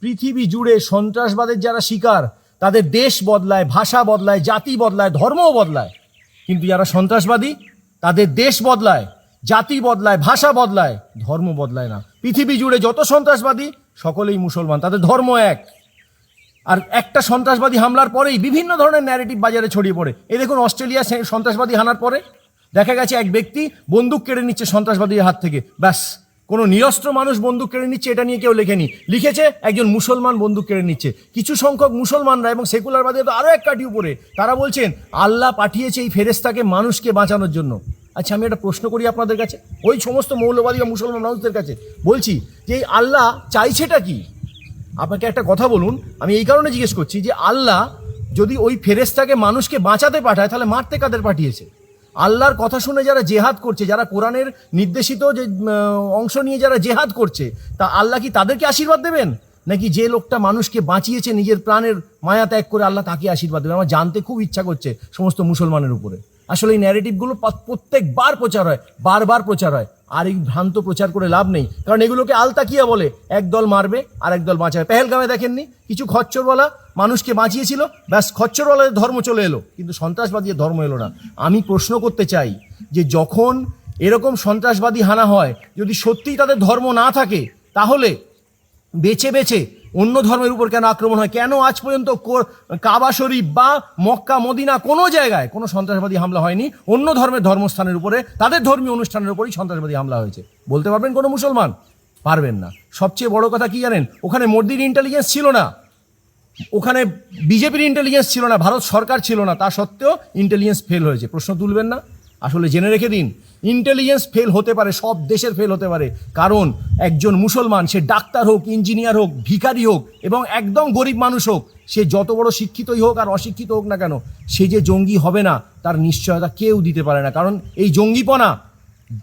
পৃথিবী জুড়ে সন্ত্রাসবাদের যারা শিকার, তাদের দেশ বদলায়, ভাষা বদলায়, জাতি বদলায়, ধর্মও বদলায়। কিন্তু যারা সন্ত্রাসবাদী, তাদের দেশ বদলায়, জাতি বদলায়, ভাষা বদলায়, ধর্ম বদলায় না। পৃথিবী জুড়ে যত সন্ত্রাসবাদী, সকলেই মুসলমান, তাদের ধর্ম এক। আর একটা সন্ত্রাসবাদী হামলার পরেই বিভিন্ন ধরনের ন্যারেটিভ বাজারে ছড়িয়ে পড়ে। এই দেখুন, অস্ট্রেলিয়া সন্ত্রাসবাদী হানার পরে দেখা গেছে এক ব্যক্তি বন্দুক কেড়ে নিচ্ছে সন্ত্রাসবাদীর হাত থেকে। ব্যাস। কোনো নিরস্ত্র মানুষ বন্দুক কেড়ে নিচ্ছে, এটা নিয়ে কেউ লেখেনি। লিখেছে, একজন মুসলমান বন্দুক কেড়ে নিচ্ছে। কিছু সংখ্যক মুসলমানরা এবং সেকুলারবাদী তো আরও এক কাঠি উপরে, তারা বলছেন, আল্লাহ পাঠিয়েছে এই ফেরেস্তাকে মানুষকে বাঁচানোর জন্য। আচ্ছা আমি একটা প্রশ্ন করি আপনাদের কাছে। ওই সমস্ত মৌলবাদী বা মুসলমান মানুষদের কাছে। বলছি যে এই আল্লাহ চাইছেটা কি? আপনাকে একটা কথা বলুন, আমি এই কারণে জিজ্ঞেস করছি যে আল্লাহ যদি ওই ফেরেস্তাকে মানুষকে বাঁচাতে পাঠায়, তাহলে মারতে কাদের পাঠিয়েছে? আল্লাহর কথা শুনে যারা জেহাদ করছে, যারা কোরআনের নির্দেশিত যে অংশ নিয়ে যারা জেহাদ করছে, তা আল্লাহ কি তাদেরকে আশীর্বাদ দেবেন? নাকি যে লোকটা মানুষকে বাঁচিয়েছে, নিজের প্রাণের মায়া ত্যাগ করে আল্লাহ তাকে আশীর্বাদ দেবে আমার জানতে খুব ইচ্ছা করছে সমস্ত মুসলমানের উপরে। আসলে এই ন্যারেটিভগুলো প্রত্যেকবার প্রচার হয়, বারবার প্রচার হয়। আর এই ভ্রান্ত প্রচার করে লাভ নেই। কারণ এগুলোকে আলতাকিয়া বলে, একদল মারবে আর একদল বাঁচাবে। পেহেলগামে দেখেননি? কিছু খচ্চরওয়ালা মানুষকে বাঁচিয়েছিল, ব্যাস খচ্চরওয়ালাদের ধর্ম চলে এলো। কিন্তু সন্ত্রাসবাদীর ধর্ম এলো না। আমি প্রশ্ন করতে চাই যে যখন এরকম সন্ত্রাসবাদী হানা হয়, যদি সত্যিই তাদের ধর্ম না থাকে, তাহলে বেছে বেছে অন্য ধর্মের উপর কেন আক্রমণ হয়? কেন আজ পর্যন্ত কাবা শরীফ বা মক্কা, মদিনা কোনো জায়গায় কোনো সন্ত্রাসবাদী হামলা হয়নি? অন্য ধর্মের ধর্মস্থানের উপরে তাদের ধর্মীয় অনুষ্ঠানের উপরেই সন্ত্রাসবাদী হামলা হয়েছে। বলতে পারবেন কোনো মুসলমান? পারবেন না। সবচেয়ে বড় কথা কি জানেন? ওখানে মোদির ইন্টেলিজেন্স ছিল না। ওখানে বিজেপির ইন্টেলিজেন্স ছিল না, ভারত সরকার ছিল না, তা সত্ত্বেও ইন্টেলিজেন্স ফেল হয়েছে। প্রশ্ন তুলবেন না, আসলে জেনে রেখে দিন। ইন্টেলিজেন্স ফেল হতে পারে, সব দেশের ফেল হতে পারে। কারণ একজন মুসলমান, সে ডাক্তার হোক ইঞ্জিনিয়ার হোক, ভিখারি হোক, এবং একদম গরিব মানুষ হোক, সে যত বড় শিক্ষিতই হোক আর অশিক্ষিত হোক না কেন, সে যে জঙ্গি হবে না, তার নিশ্চয়তা কেউ দিতে পারে না। কারণ এই জঙ্গিপনা,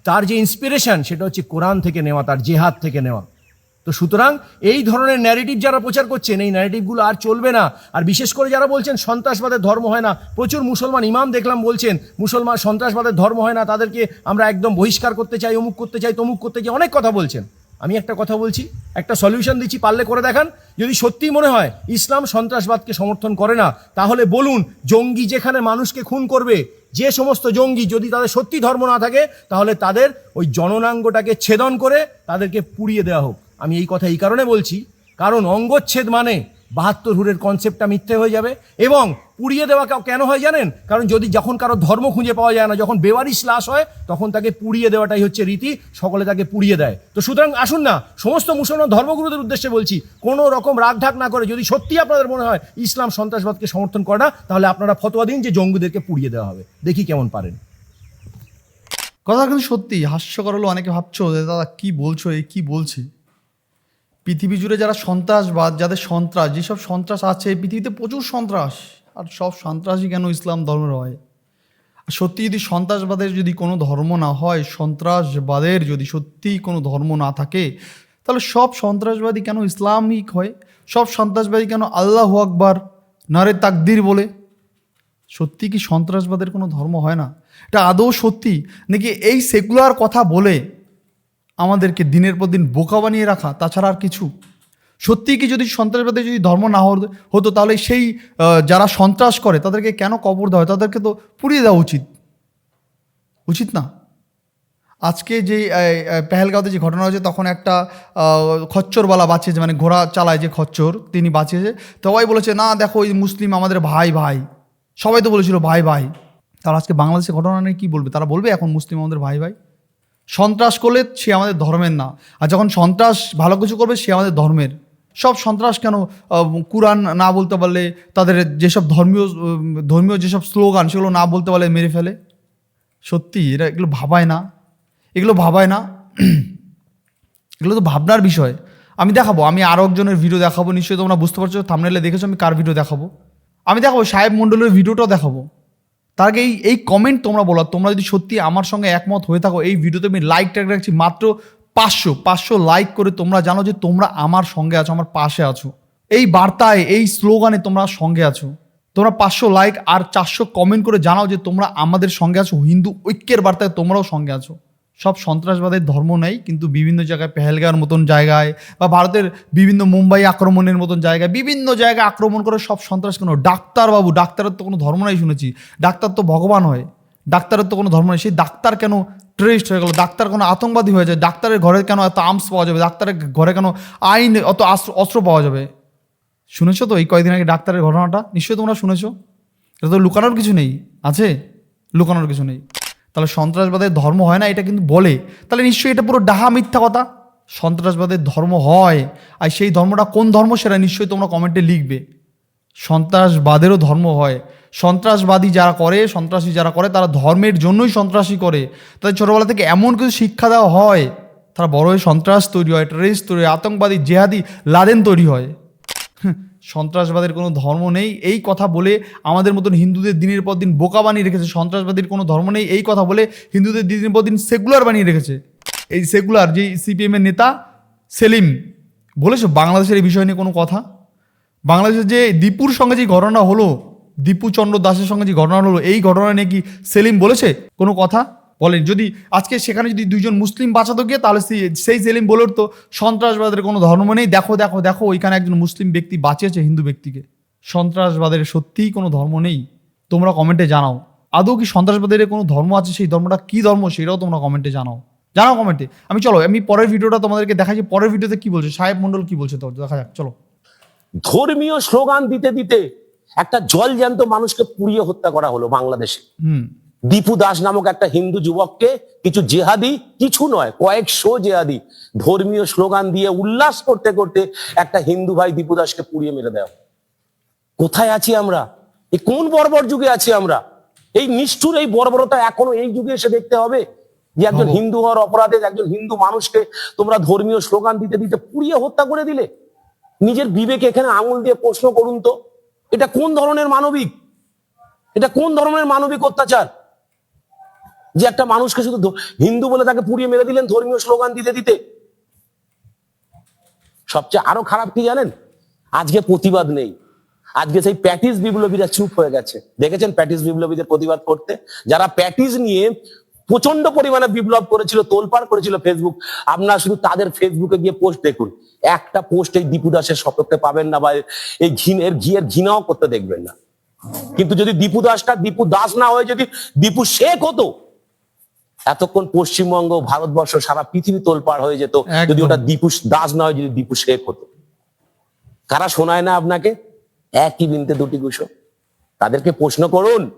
তার যে ইন্সপিরেশন সেটা হচ্ছে কোরআন থেকে নেওয়া, তার জেহাদ থেকে নেওয়া। তো সুতরাং এই ধরনের ন্যারেটিভ যারা প্রচার করছেন, এই ন্যারেটিভগুলো আর চলবে না। আর বিশেষ করে যারা বলছেন সন্ত্রাসবাদের ধর্ম হয় না, প্রচুর মুসলমান ইমাম দেখলাম বলছেন, মুসলমান সন্ত্রাসবাদের ধর্ম হয় না, তাদেরকে আমরা একদম বহিষ্কার করতে চাই, অমুক করতে চাই, তমুক করতে চাই, অনেক কথা বলছেন। আমি একটা কথা বলছি, একটা সলিউশন দিচ্ছি, পারলে করে দেখান। যদি সত্যিই মনে হয় ইসলাম সন্ত্রাসবাদকে সমর্থন করে না, তাহলে বলুন, জঙ্গি যেখানে মানুষকে খুন করবে, যে সমস্ত জঙ্গি যদি তাদের সত্যি ধর্ম না থাকে, তাহলে তাদের ওই জননাঙ্গটাকে ছেদন করে তাদেরকে পুড়িয়ে দেওয়া হোক। আমি এই কথা এই কারণে বলছি, কারণ অঙ্গচ্ছেদ মানে বাহাত্তর হুরের কনসেপ্টটা মিথ্যে হয়ে যাবে এবং পুড়িয়ে দেওয়া কেন হয় জানেন? কারণ যদি যখন কারও ধর্ম খুঁজে পাওয়া যায় না, যখন বেওয়ারিশ লাশ হয়, তখন তাকে পুড়িয়ে দেওয়াটাই হচ্ছে রীতি, সকলে তাকে পুড়িয়ে দেয়। তো সুতরাং আসুন না, সমস্ত মুসলমান ধর্মগুরুদের উদ্দেশ্যে বলছি, কোনো রকম রাগঢাক না করে যদি সত্যি আপনাদের মনে হয় ইসলাম সন্ত্রাসবাদকে সমর্থন করে না, তাহলে আপনারা ফতোয়া দিন যে জঙ্গিদেরকে পুড়িয়ে দেওয়া হবে। দেখি কেমন পারেন। কথা কিন্তু সত্যি হাস্যকর হলো অনেকে ভাবছ যে, দাদা, কি বলছো এই? কি বলছি? পৃথিবী জুড়ে যারা সন্ত্রাসবাদ, যাদের সন্ত্রাস, যেসব সন্ত্রাস আছে পৃথিবীতে প্রচুর সন্ত্রাস। আর সব সন্ত্রাসই কেন ইসলাম ধর্মের হয়? আর সত্যি যদি সন্ত্রাসবাদের যদি কোনো ধর্ম না হয়, সন্ত্রাসবাদের যদি সত্যিই কোনো ধর্ম না থাকে, তাহলে সব সন্ত্রাসবাদী কেন ইসলামিক হয়? সব সন্ত্রাসবাদী কেন আল্লাহ আকবার, নারে তাকদির বলে? সত্যি কি সন্ত্রাসবাদের কোনো ধর্ম হয় না? এটা আদৌ সত্যি? নাকি এই সেকুলার কথা বলে আমাদেরকে দিনের পর দিন বোকা বানিয়ে রাখা, তাছাড়া আর কিছু? সত্যি কি যদি সন্ত্রাসবাদের যদি ধর্ম না হতো- তাহলে সেই যারা সন্ত্রাস করে, তাদেরকে কেন কবর দেওয়া হয়? তাদেরকে তো পুড়িয়ে দেওয়া উচিত। উচিত না। আজকে যে পেহেলগাঁওতে যে ঘটনা হয়েছে, তখন একটা খচ্চরওয়ালা বাঁচিয়েছে মানে ঘোড়া চালায় যে খচ্চর, তিনি বাঁচিয়েছে। সবাই বলেছে, না, দেখো, ওই মুসলিম আমাদের ভাই ভাই। সবাই তো বলেছিল, ভাই ভাই। তারা আজকে বাংলাদেশের ঘটনা নিয়ে কী বলবে? তারা বলবে এখন মুসলিম আমাদের ভাই ভাই? সন্ত্রাস করলে সে আমাদের ধর্মের না। আর যখন সন্ত্রাস ভালো কিছু করবে, সে আমাদের ধর্মের। সব সন্ত্রাস কেন? কোরআন না বলতে পারলে, তাদের যেসব ধর্মীয় ধর্মীয় যেসব স্লোগান, সেগুলো না বলতে পারলে মেরে ফেলে। সত্যি, এরা এগুলো ভাবায় না। এগুলো ভাবায় না। এগুলো তো ভাবনার বিষয়। আমি দেখাবো, আমি আরও একজনের ভিডিও দেখাবো। নিশ্চয়ই তোমরা বুঝতে পারছ থামনেলে দেখেছ, আমি কার ভিডিও দেখাবো? আমি দেখাবো, সাহেব মণ্ডলের ভিডিওটাও দেখাবো। তার আগে এই এই কমেন্ট তোমরা বলো, তোমরা যদি সত্যি আমার সঙ্গে একমত হয়ে থাকো, এই ভিডিওতে আমি লাইক ট্যাগ রাখছি মাত্র পাঁচশো পাঁচশো লাইক করে তোমরা জানো যে তোমরা আমার সঙ্গে আছো, আমার পাশে আছো। এই বার্তায়, এই স্লোগানে তোমরা সঙ্গে আছো। তোমরা পাঁচশো লাইক আর চারশো কমেন্ট করে জানাও যে তোমরা আমাদের সঙ্গে আছো, হিন্দু ঐক্যের বার্তায় তোমরাও সঙ্গে আছো। সব সন্ত্রাসবাদের ধর্ম নেই, কিন্তু বিভিন্ন জায়গায় পেহেলগাঁর মতন জায়গায় বা ভারতের বিভিন্ন মুম্বাই আক্রমণের মতন জায়গায় বিভিন্ন জায়গায় আক্রমণ করে সব সন্ত্রাস কেন ডাক্তারবাবু, ডাক্তারের তো কোনো ধর্ম নাই শুনেছি, ডাক্তার তো ভগবান হয়, ডাক্তারের তো কোনো ধর্ম নেই, সেই ডাক্তার কেন টেরিস্ট হয়ে গেল? ডাক্তার কোনো আতঙ্কবাদী হয়ে যায়? ডাক্তারের ঘরে কেন এত আর্মস পাওয়া যাবে? ডাক্তারের ঘরে কেন আইন অত অস্ত্র অস্ত্র পাওয়া যাবে? শুনেছো তো এই কয়েকদিন আগে ডাক্তারের ঘটনাটা? নিশ্চয়ই তোমরা শুনেছো। এটা তো লুকানোর কিছু নেই, আছে? লুকানোর কিছু নেই। তাহলে সন্ত্রাসবাদের ধর্ম হয় না, এটা কিন্তু বলে। তাহলে নিশ্চয়ই এটা পুরো ডাহা মিথ্যা কথা। সন্ত্রাসবাদের ধর্ম হয়, আর সেই ধর্মটা কোন ধর্ম সেটা নিশ্চয়ই তোমরা কমেন্টে লিখবে। সন্ত্রাসবাদেরও ধর্ম হয়। সন্ত্রাসবাদী যারা করে, সন্ত্রাসী যারা করে, তারা ধর্মের জন্যই সন্ত্রাসী করে। তাদের ছোটোবেলা থেকে এমন কিছু শিক্ষা দেওয়া হয়, তারা বড় হয়ে সন্ত্রাস তৈরি হয় টেরিস্ট তৈরি হয়, আতঙ্কবাদী, জেহাদি, লাদেন তৈরি হয়। সন্ত্রাসবাদের কোনো ধর্ম নেই। এই কথা বলে আমাদের মতন হিন্দুদের দিনের পর দিন বোকা বানিয়ে রেখেছে। সন্ত্রাসবাদের কোনো ধর্ম নেই। এই কথা বলে হিন্দুদের দিনের পর দিন সেকুলার বানিয়ে রেখেছে। এই সেকুলার যে সিপিএমের নেতা সেলিম, বলেছ বাংলাদেশের এই বিষয় নিয়ে কোনো কথা? বাংলাদেশের যে দীপুর সঙ্গে যে ঘটনা হলো দীপু চন্দ্র দাসের সঙ্গে যে ঘটনা হলো, এই ঘটনা নিয়ে কি সেলিম বলেছে কোনো কথা? বলেন যদি আজকে সেখানে যদি দুইজন মুসলিম বাঁচাতো গিয়ে তাহলে সেই- সেই সেলিম বলে উঠতো সন্ত্রাসবাদের কোনো ধর্ম নেই দেখো দেখো দেখো ওইখানে একজন মুসলিম ব্যক্তি বাঁচিয়েছে হিন্দু ব্যক্তিকে। সন্ত্রাসবাদের সত্যিই কোনো ধর্ম নেই। তোমরা কমেন্টে জানাও। আদৌ কি সন্ত্রাসবাদের কোনো ধর্ম আছে? সেই ধর্মটা কি ধর্ম? সেটাও তোমরা কমেন্টে জানাও। জানাও কমেন্টে। আমি চলো আমি পরের ভিডিওটা তোমাদেরকে দেখাচ্ছি পরের ভিডিওতে কি বলছে সাহেব মন্ডল কি বলছে তো দেখা যাক চলো। ধর্মীয় স্লোগান দিতে দিতে একটা জল জ্যান্ত মানুষকে পুড়িয়ে হত্যা করা হলো বাংলাদেশে। হুম। দীপু দাস নামক একটা হিন্দু যুবককে কিছু জেহাদি কিছু নয় কয়েকশো জেহাদি ধর্মীয় স্লোগান দিয়ে উল্লাস করতে করতে একটা হিন্দু ভাই দীপু দাসকে পুড়িয়ে মেরে দেওয়া কোথায় আছি আমরা? এই কোন বর্বর যুগে আছি আমরা? এই নিষ্ঠুর এই বর্বরতা এখনও এই যুগে এসে দেখতে হবে যে একজন হিন্দু হওয়ার অপরাধে একজন হিন্দু মানুষকে তোমরা ধর্মীয় স্লোগান দিতে দিতে পুড়িয়ে হত্যা করে দিলে। নিজের বিবেকে এখানে আঙুল দিয়ে প্রশ্ন করুন তো এটা কোন ধরনের মানবিক? এটা কোন ধরনের মানবিক অত্যাচার? যে একটা মানুষকে শুধু হিন্দু বলে তাকে পুড়িয়ে মেরে দিলেন, ধর্মীয় স্লোগান দিতে দিতে। সবচেয়ে আরও খারাপ কি জানেন? আজকে প্রতিবাদ নেই। আজকে সেই প্যাটিস বিপ্লবীরা চুপ হয়ে গেছে। দেখেছেন প্যাটিস বিপ্লবীদের প্রতিবাদ করতে? যারা প্যাটিস নিয়ে প্রচণ্ড পরিমাণে বিপ্লব করেছিল, তোলপাড় করেছিল ফেসবুক আপনারা শুধু তাদের ফেসবুকে গিয়ে পোস্ট দেখুন। একটা পোস্ট এই দীপু দাসের সপক্ষে পাবেন না বা এই ঘিনের ঘিয়ের ঘৃণাও করতে দেখবেন না। কিন্তু যদি দীপু দাসটা দীপু দাস না হয়ে, যদি দীপু শেখ হতো এতক্ষণ পশ্চিমবঙ্গ ভারতবর্ষ সারা পৃথিবী তোলপাড় হয়ে যেত। যদি ওটা দীপু দাস না হয় যদি দীপু শেখ হতো। কারা শোনায় না আপনাকে? একই বিনতে দুটি কুসুম তাদেরকে প্রশ্ন করুন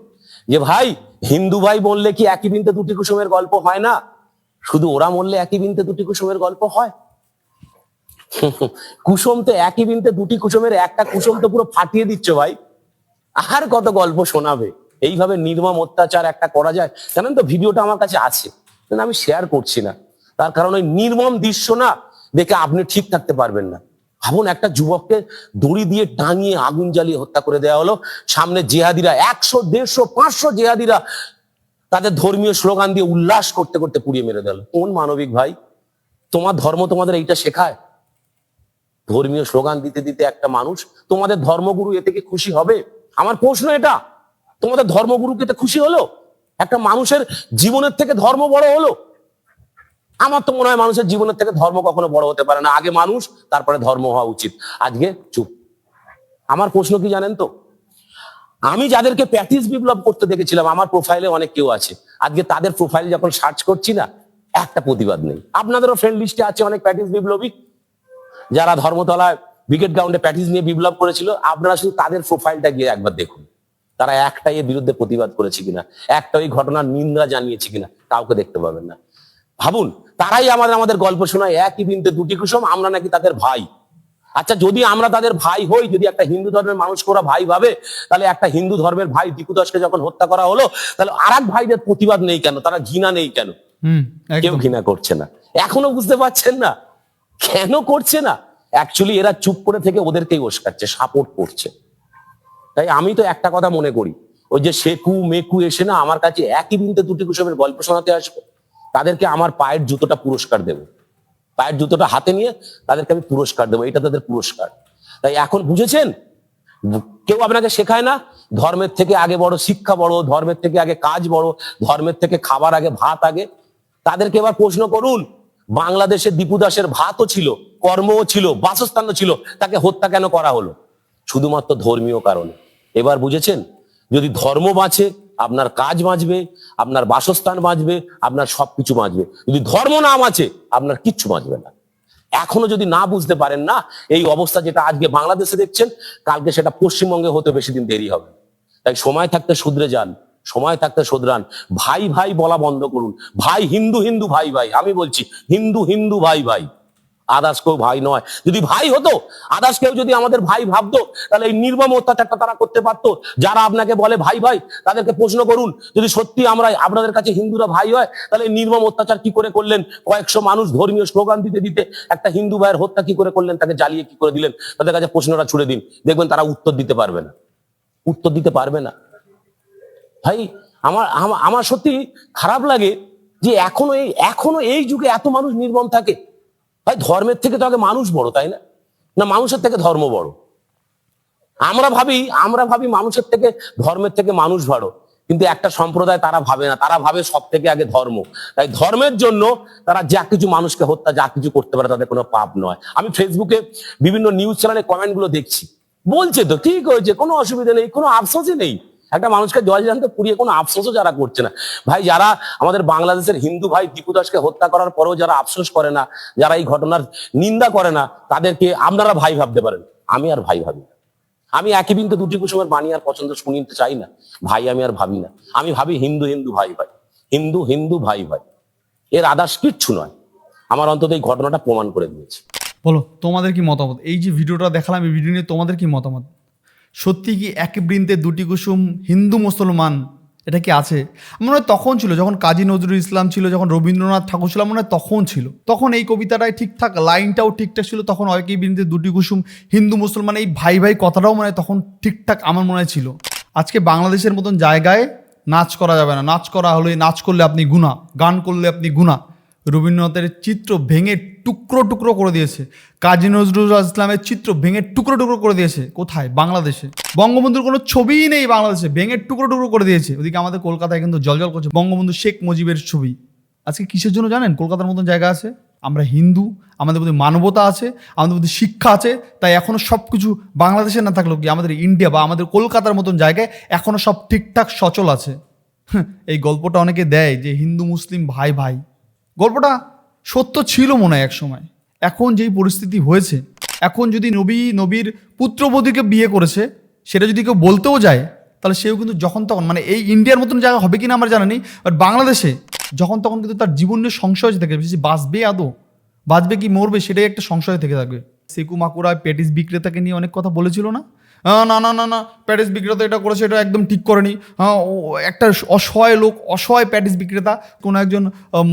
যে ভাই হিন্দু ভাই বললে কি একই বিনতে দুটি কুসুমের গল্প হয় না? শুধু ওরা মরলে একই বিনতে দুটি কুসুমের গল্প হয়? কুসুম তো একই বিনতে দুটি কুসুমের একটা কুসুম তো পুরো ফাটিয়ে দিচ্ছ ভাই। আর কত গল্প শোনাবে? এইভাবে নির্মম অত্যাচার একটা করা যায়? জানেন তো, ভিডিওটা আমার কাছে আছে। আমি শেয়ার করছি না। তার কারণ ওই নির্মম দৃশ্য না দেখে আপনি ঠিক থাকতে পারবেন না। ভাবুন, একটা যুবককে দড়ি দিয়ে টাঙিয়ে আগুন জ্বালিয়ে হত্যা করে দেওয়া হলো। সামনে জেহাদিরা, একশো, দেড়শো, পাঁচশো জেহাদিরা তাদের ধর্মীয় স্লোগান দিয়ে উল্লাস করতে করতে পুড়িয়ে মেরে দিল। কোন মানবিক ভাই? তোমার ধর্ম তোমাদের এইটা শেখায়? ধর্মীয় স্লোগান দিতে দিতে একটা মানুষ তোমাদের ধর্মগুরু এ থেকে খুশি হবে? আমার প্রশ্ন এটা। তোমাদের ধর্মগুরুকে এতে খুশি হলো? একটা মানুষের জীবনের থেকে ধর্ম বড় হলো? আমার তো মনে হয় মানুষের জীবনের থেকে ধর্ম কখনো বড় হতে পারে না। আগে মানুষ, তারপরে ধর্ম হওয়া উচিত। আজকে চুপ। আমার প্রশ্ন কি জানেন তো? আমি যাদেরকে প্যাটিস বিপ্লব করতে দেখেছিলাম, আমার প্রোফাইলে অনেক কেউ আছে। আজকে তাদের প্রোফাইল যখন সার্চ করছি না, একটা প্রতিবাদ নেই। আপনাদেরও ফ্রেন্ড লিস্টে আছে অনেক প্যাটিস বিপ্লবী? যারা ধর্মতলায় উইকেট গ্রাউন্ডে প্যাটিস নিয়ে বিপ্লব করেছিল, আপনারা শুধু তাদের প্রোফাইলটা গিয়ে একবার দেখুন। তারা একটাই এর বিরুদ্ধে প্রতিবাদ করেছে কিনা? একটা ওই ঘটনার নিন্দা জানিয়েছে কিনা? কাউকে দেখতে পাবেন না। ভাবুন তারাই আমাদের আমাদের গল্প শোনায় একই বিনতে দুটি কুসুম আমরা নাকি তাদের ভাই। আচ্ছা যদি আমরা তাদের ভাই হই যদি একটা হিন্দু ধর্মের মানুষ ওরা ভাই ভাবে তাহলে একটা হিন্দু ধর্মের ভাই দীপুদাসকে যখন হত্যা করা হলো তাহলে আর এক ভাইদের প্রতিবাদ নেই কেন? তারা ঘৃণা নেই কেন? কেউ ঘৃণা করছে না। এখনও বুঝতে পারছেন না? কেন করছে না? অ্যাকচুয়ালি এরা চুপ করে থেকে ওদেরকেই ওস্কাচ্ছে সাপোর্ট করছে। তাই আমি তো একটা কথা মনে করি, ওই যে শেকু মেকু এসে না আমার কাছে একই বিনতে দুটি কুসুমের গল্প শোনাতে আসবে। তাদেরকে আমার পায়ের জুতোটা পুরস্কার দেবো। পায়ের জুতোটা হাতে নিয়ে তাদেরকে আমি পুরস্কার দেবো, এটা তাদের পুরস্কার। তাই এখন বুঝেছেন? কেউ আপনাকে শেখায় না, ধর্মের থেকে আগে বড় শিক্ষা বড়, ধর্মের থেকে আগে কাজ বড়, ধর্মের থেকে খাবার আগে, ভাত আগে। তাদেরকে এবার প্রশ্ন করুন বাংলাদেশের দীপু দাসের ভাতও ছিল, কর্মও ছিল, বাসস্থানও ছিল, তাকে হত্যা কেন করা হলো? শুধুমাত্র ধর্মীয় কারণে। এবার বুঝেছেন? যদি ধর্ম বাঁচে, আপনার কাজ বাঁচবে, আপনার বাসস্থান বাঁচবে, আপনার সবকিছু বাঁচবে। যদি ধর্ম না বাঁচে, আপনার কিচ্ছু বাঁচবে না। এখনও যদি না বুঝতে পারেন না, এই অবস্থা যেটা আজকে বাংলাদেশে দেখছেন, কালকে সেটা পশ্চিমবঙ্গে হতে বেশি দিন দেরি হবে। তাই সময় থাকতে শুধরে যান, সময় থাকতে শুধরান। ভাই ভাই বলা বন্ধ করুন। ভাই, হিন্দু হিন্দু, ভাই ভাই, আমি বলছি, হিন্দু হিন্দু, ভাই ভাই। আদার্স কেউ ভাই নয়। যদি ভাই হতো আদার্স কেউ যদি আমাদের ভাই ভাবতো, তাহলে এই নির্মম অত্যাচারটা তারা করতে পারতো। যারা আপনাকে বলে, ভাই ভাই, তাদেরকে প্রশ্ন করুন। যদি সত্যি আমরা আপনাদের কাছে হিন্দুরা ভাই হয়, তাহলে এই নির্মম অত্যাচার কি করে করলেন? কয়েকশো মানুষ ধর্মীয় স্লোগান দিতে দিতে একটা হিন্দু ভাইয়ের হত্যা কি করে করলেন? তাকে জ্বালিয়ে কি করে দিলেন? তাদের কাছে প্রশ্নটা ছুড়ে দিন। দেখবেন তারা উত্তর দিতে পারবে না। উত্তর দিতে পারবে না। ভাই আমার আমার সত্যি খারাপ লাগে যে এখনও এই এখনও এই যুগে এত মানুষ নির্মম থাকে। ভাই, ধর্মের থেকে তো আগে মানুষ বড়, তাই না? না, মানুষের থেকে ধর্ম বড়। আমরা ভাবি আমরা ভাবি মানুষের থেকে, ধর্মের থেকে মানুষ বড় কিন্তু একটা সম্প্রদায় তারা ভাবে না, তারা ভাবে সব থেকে আগে ধর্ম। তাই ধর্মের জন্য তারা যা কিছু মানুষকে হত্যা, যা কিছু করতে পারে তাদের কোনো পাপ নয়। আমি ফেসবুকে বিভিন্ন নিউজ চ্যানেলে কমেন্টগুলো দেখছি। বলছে তো, ঠিক হয়েছে, কোনো অসুবিধা নেই, কোনো আফসোসই নেই। একটা মানুষকে জল জানতে পুড়িয়ে কোনো আফসোসও যারা করছে না। ভাই, যারা আমাদের বাংলাদেশের হিন্দু ভাই দীপু দাসকে হত্যা করার পরেও যারা আফসোস করে না, যারা এই ঘটনার নিন্দা করে না, তাদেরকে আপনারা ভাই ভাবতে পারেন। আমি আর ভাই ভাবি আমি একই বিন্দু দুটি কুসুমের বাণী আর পছন্দ শুনিতে চাই না। ভাই আমি আর ভাবি না। আমি ভাবি হিন্দু হিন্দু ভাই ভাই। হিন্দু হিন্দু ভাই ভাই। এর আদার্স কিচ্ছু নয়। আমার অন্তত এই ঘটনাটা প্রমাণ করে দিয়েছে। বলো, তোমাদের কি মতামত? এই যে ভিডিওটা দেখালাম, এই ভিডিও নিয়ে তোমাদের কি মতামত? সত্যি কি এক বৃন্তে দুটি কুসুম হিন্দু মুসলমান? এটা কি আছে? মনে হয় তখন ছিল, যখন কাজী নজরুল ইসলাম ছিল, যখন রবীন্দ্রনাথ ঠাকুর ছিল মনে হয় তখন ছিল। তখন এই কবিতাটাই ঠিকঠাক, লাইনটাও ঠিকঠাক ছিল, তখন একই বৃন্তে দুটি কুসুম হিন্দু মুসলমান, এই ভাই ভাই কথাটাও মানে তখন ঠিকঠাক আমার মনে হয় ছিল। আজকে বাংলাদেশের মতন জায়গায় নাচ করা যাবে না। নাচ করা হলে নাচ করলে আপনি গুণা, গান করলে আপনি গুণা। রবীন্দ্রনাথের চিত্র ভেঙে টুকরো টুকরো করে দিয়েছে। কাজী নজরুল ইসলামের চিত্র ভেঙে টুকরো টুকরো করে দিয়েছে। কোথায়? বাংলাদেশে। বঙ্গবন্ধুর কোনো ছবিই নেই বাংলাদেশে। ভেঙে টুকরো টুকরো করে দিয়েছে। ওদিকে আমাদের কলকাতায় কিন্তু জলজল করছে বঙ্গবন্ধু শেখ মুজিবের ছবি। আজকে কিসের জন্য জানেন? কলকাতার মতন জায়গা আছে। আমরা হিন্দু আমাদের মধ্যে মানবতা আছে আমাদের মধ্যে শিক্ষা আছে। তাই এখনও সব কিছু বাংলাদেশে না থাকলেও কি আমাদের ইন্ডিয়া বা আমাদের কলকাতার মতন জায়গায় এখনও সব ঠিকঠাক সচল আছে? হ্যাঁ, এই গল্পটা অনেকে দেয় যে হিন্দু মুসলিম ভাই ভাই গল্পটা সত্য ছিল মনে হয় এক সময়। এখন যেই পরিস্থিতি হয়েছে, এখন যদি নবী, নবীর পুত্রবধূকে বিয়ে করেছে, সেটা যদি কেউ বলতেও যায়, তাহলে সেও কিন্তু যখন তখন মানে এই ইন্ডিয়ার মতন জায়গা হবে কিনা আমার জানা নেই বাট বাংলাদেশে যখন তখন কিন্তু তার জীবন নিয়ে সংশয় থেকে বেশি বাঁচবে আদৌ? বাঁচবে কি মরবে সেটাই একটা সংশয় থেকে থাকবে সেকু মাকুরা পেটিস বিক্রেতাকে নিয়ে অনেক কথা বলেছিল না? আহ, না না না না প্যাটিস বিক্রেতা এটা করেছে এটা একদম ঠিক করেনি। হ্যাঁ একটা অসহায় লোক অসহায় প্যাটিস বিক্রেতা কোনো একজন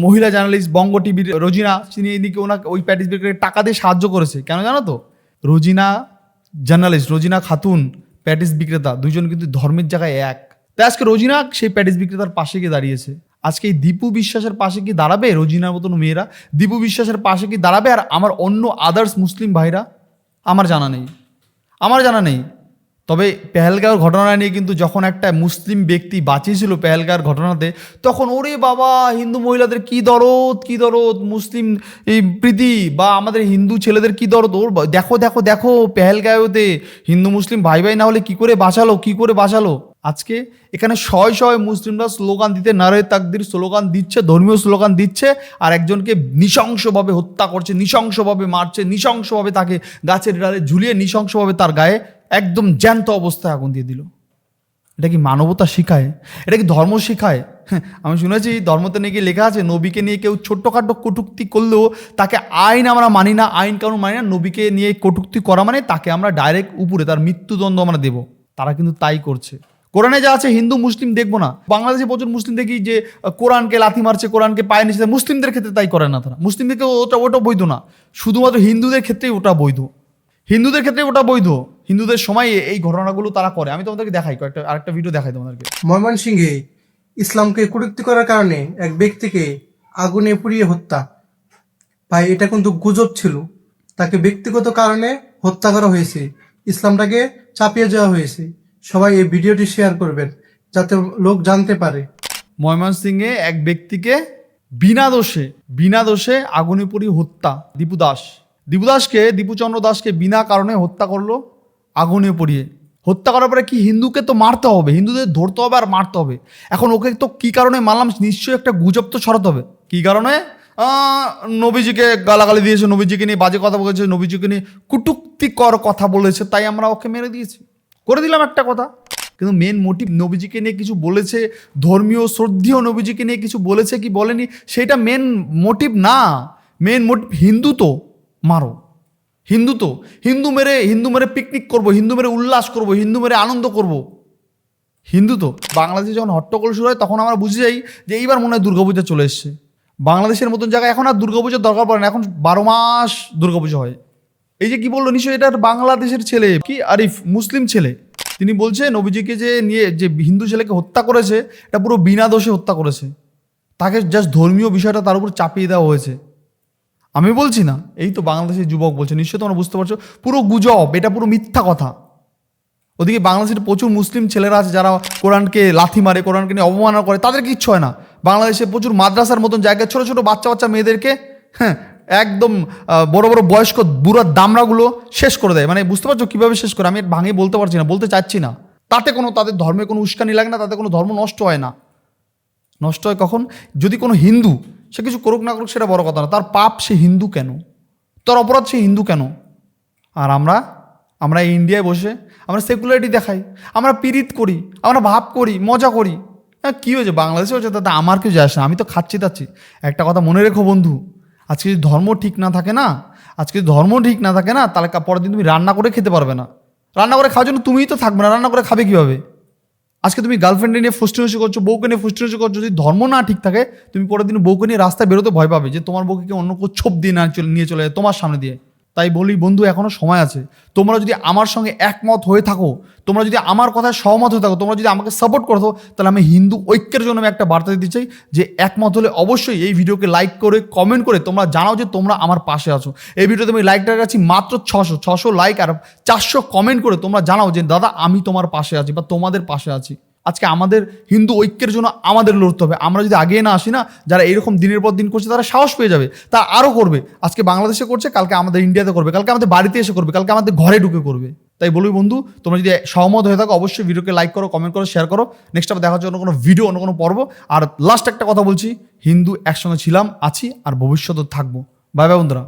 মহিলা জার্নালিস্ট বঙ্গ টিভির রোজিনা তিনি এদিকে ওনাকে ওই প্যাটিস বিক্রেতা টাকা দিয়ে সাহায্য করেছে। কেন জানো তো? রোজিনা জার্নালিস্ট রোজিনা খাতুন প্যাটিস বিক্রেতা দুজন কিন্তু ধর্মের জায়গায় এক। তাই আজকে রোজিনা সেই প্যাটিস বিক্রেতার পাশে গিয়ে দাঁড়িয়েছে। আজকে এই দীপু বিশ্বাসের পাশে কি দাঁড়াবে রোজিনার মতন মেয়েরা? দীপু বিশ্বাসের পাশে কি দাঁড়াবে আর আমার অন্য আদার্স মুসলিম ভাইরা? আমার জানা নেই। আমার জানা নেই। তবে পেহেলগাঁওর ঘটনা নিয়ে কিন্তু যখন একটা মুসলিম ব্যক্তি বাঁচিয়েছিল পেহেলগাঁওর ঘটনাতে, তখন ওরে বাবা, হিন্দু মহিলাদের কি দরদ কি দরদ? মুসলিম প্রীতি বা আমাদের হিন্দু ছেলেদের কি দরদ? ওর দেখো দেখো দেখো পেহেলগাঁওতে হিন্দু মুসলিম ভাই ভাই না হলে কি করে বাঁচালো, কি করে বাঁচালো? আজকে এখানে শয় শয় মুসলিমরা স্লোগান দিতে, নারে তাকদির স্লোগান দিচ্ছে, ধর্মীয় স্লোগান দিচ্ছে, আর একজনকে নৃশংসভাবে হত্যা করছে, নৃশংসভাবে মারছে, নৃশংসভাবে তাকে গাছের ডালে ঝুলিয়ে, নৃশংসভাবে তার গায়ে একদম জ্যান্ত অবস্থায় আগুন দিয়ে দিল। এটা কি মানবতা শিখায়? এটা কি ধর্ম শিখায়? হ্যাঁ, আমি শুনেছি ধর্মতে নাকি লেখা আছে নবীকে নিয়ে কেউ ছোট্টখাটো কটুক্তি করলেও তাকে আইন আমরা মানি না আইন কানুন মানি না নবীকে নিয়ে কটুক্তি করা মানে তাকে আমরা ডাইরেক্ট উপরে তার মৃত্যুদণ্ড আমরা দেব। তারা কিন্তু তাই করছে। কোরআনে যা আছে হিন্দু মুসলিম দেখব না। বাংলাদেশে প্রচুর মুসলিম দেখি যে কোরআনকে লাথি মারছে কোরআনকে পায়ে নিচ্ছে মুসলিমদের ক্ষেত্রে তাই করে না তারা। মুসলিমদেরকে ওটা ওটা বৈধ না। শুধুমাত্র হিন্দুদের ক্ষেত্রেই ওটা বৈধ। হিন্দুদের ক্ষেত্রে ওটা বৈধ। হিন্দুদের সময় এই ঘটনাগুলো তারা করে। আমি তোমাদেরকে দেখাই কয়েকটা আরেকটা ভিডিও দেখাই তোমাদেরকে। ময়মনসিংহে ইসলামকে কটূক্তি করার কারণে এক ব্যক্তিকে আগুনে পুড়িয়ে হত্যা। ভাই এটা কিন্তু গুজব ছিল। তাকে ব্যক্তিগত কারণে হত্যা করা হয়েছে। ইসলামটাকে চাপিয়ে দেওয়া হয়েছে। সবাই এই ভিডিওটি শেয়ার করবেন যাতে লোক জানতে পারে। ময়মনসিংহে এক ব্যক্তিকে বিনা দোষে বিনা দোষে আগুনে পড়ি হত্যা। দীপু দাস। দীপু দাসকে দীপুচন্দ্র দাসকে বিনা কারণে হত্যা করল। আগুনে পড়িয়ে। হত্যা করার পরে কি হিন্দুকে তো মারতে হবে, হিন্দুদের ধরতে হবে আর মারতে হবে। এখন ওকে তো কি কারণে মারলাম নিশ্চয়ই একটা গুজব তো ছড়াতে হবে। কি কারণে? নবীজিকে গালাগালি দিয়েছে, নবীজিকে নিয়ে বাজে কথা বলেছে, নবীজিকে নিয়ে কুটুক্তিকর কথা বলেছে, তাই আমরা ওকে মেরে দিয়েছি। করে দিলাম একটা কথা। কিন্তু মেন মোটিভ নবীজিকে নিয়ে কিছু বলেছে, ধর্মীয় শ্রদ্ধীয় নবীজিকে নিয়ে কিছু বলেছে কি বলেনি, সেটা মেন মোটিভ না। মেন মোটিভ হিন্দু তো, মারো। হিন্দু তো, হিন্দু মেরে হিন্দু মেরে পিকনিক করব, হিন্দু মেরে উল্লাস করব, হিন্দু মেরে আনন্দ করব। হিন্দু তো, বাংলাদেশে যখন হট্টগোল শুরু হয় তখন আমরা বুঝে যাই যে এইবার মনে হয় দুর্গাপূজা চলে এসছে। বাংলাদেশের মতন জায়গায় এখন আর দুর্গাপূজার দরকার পড়ে না, এখন বারো মাস দুর্গাপুজো হয়। এই যে কি বলল নিশ্চয়ই, এটা বাংলাদেশের ছেলে, কি আরিফ? মুসলিম ছেলে। তিনি বলছে, নবীজিকে যে নিয়ে, যে হিন্দু ছেলেকে হত্যা করেছে, এটা পুরো বিনা দোষে হত্যা করেছে। তাকে জাস্ট ধর্মীয় বিষয়টা তার উপর চাপিয়ে দেওয়া হয়েছে। আমি বলছি না, এই তো বাংলাদেশের যুবক বলছে, নিশ্চয়ই তোমরা বুঝতে পারছ, পুরো গুজব, এটা পুরো মিথ্যা কথা। ওদিকে বাংলাদেশের প্রচুর মুসলিম ছেলেরা আছে যারা কোরআনকে লাথি মারে, কোরআনকে নিয়ে অবমাননা করে, তাদের কিচ্ছু হয় না। বাংলাদেশে প্রচুর মাদ্রাসার মতন জায়গায় ছোটো ছোটো বাচ্চা বাচ্চা মেয়েদেরকে হ্যাঁ একদম বড় বড় বয়স্ক বুড়ার দামড়াগুলো শেষ করে দেয়। মানে বুঝতে পারছ কীভাবে শেষ করে? আমি ভাঙে বলতে পারছি না, বলতে চাচ্ছি না। তাতে কোনো, তাদের ধর্মে কোনো উস্কানি লাগে না, তাতে কোনো ধর্ম নষ্ট হয় না। নষ্ট হয় কখন? যদি কোনো হিন্দু, সে কিছু করুক না করুক, সেটা বড় কথা না। তার পাপ সে হিন্দু কেন? তার অপরাধ সে হিন্দু কেন? আর আমরা আমরা ইন্ডিয়ায় বসে, আমরা সেকুলারিটি দেখাই, আমরা পিরিত করি, আমরা ভাব করি, মজা করি। হ্যাঁ কী হয়েছে? বাংলাদেশে হয়েছে তাতে আমার কেউ যায় না। আমি তো খাচ্ছি, তাচ্ছি। একটা কথা মনে রেখো বন্ধু, আজকে যদি ধর্ম ঠিক না থাকে না, আজকে যদি ধর্ম ঠিক না থাকে না, তাহলে পরের দিন তুমি রান্না করে খেতে পারবে না। রান্না করে খাওয়ার জন্য তুমিই তো থাকবে না, রান্না করে খাবে কীভাবে? আজকে তুমি গার্লফ্রেন্ডে নিয়ে ফুস্টুনসি করছ, বউকে নিয়ে ফুস্টুনসি করছ, যদি ধর্ম না ঠিক থাকে, তুমি পরের দিন বউকে নিয়ে রাস্তায় বেরোতে ভয় পাবে যে তোমার বউকে অন্য কেউ ছোপ দিয়ে না নিয়ে চলে যায়, তোমার সামনে দিয়ে। তাই বলি, বন্ধু, এখনও সময় আছে। তোমরা যদি আমার সঙ্গে একমত হয়ে থাকো, তোমরা যদি আমার কথায় সহমত হয়ে থাকো, তোমরা যদি আমাকে সাপোর্ট করো, তাহলে আমি হিন্দু ঐক্যের জন্য আমি একটা বার্তা দিতে চাই যে একমত হলে অবশ্যই এই ভিডিওকে লাইক করে কমেন্ট করে তোমরা জানাও যে তোমরা আমার পাশে আছো। এই ভিডিওতে আমি লাইকটা কাছি মাত্র ছশো ছশো লাইক আর চারশো কমেন্ট করে তোমরা জানাও যে, দাদা, আমি তোমার পাশে আছি বা তোমাদের পাশে আছি। আজকে আমাদের হিন্দু ঐক্যের জন্য আমাদের লড়তে হবে। আমরা যদি আগে না আসি না, যারা এরকম দিনের পর দিন করছে, তারা সাহস পেয়ে যাবে। তারা আরও করবে। আজকে বাংলাদেশে করছে, কালকে আমাদের ইন্ডিয়াতে করবে। কালকে আমাদের বাড়িতে এসে করবে। কালকে আমাদের ঘরে ঢুকে করবে। তাই বলবি বন্ধু, তোমরা যদি সহমত হয়ে থাকো, অবশ্যই ভিডিওকে লাইক করো কমেন্ট করো শেয়ার করো। নেক্সট আবার দেখার জন্য কোনো ভিডিও অন্য কোনো পর্ব। আর লাস্ট একটা কথা বলছি, হিন্দু একসঙ্গে ছিলাম, আছি, আর ভবিষ্যতে থাকব। বাই বাই বন্ধুরা।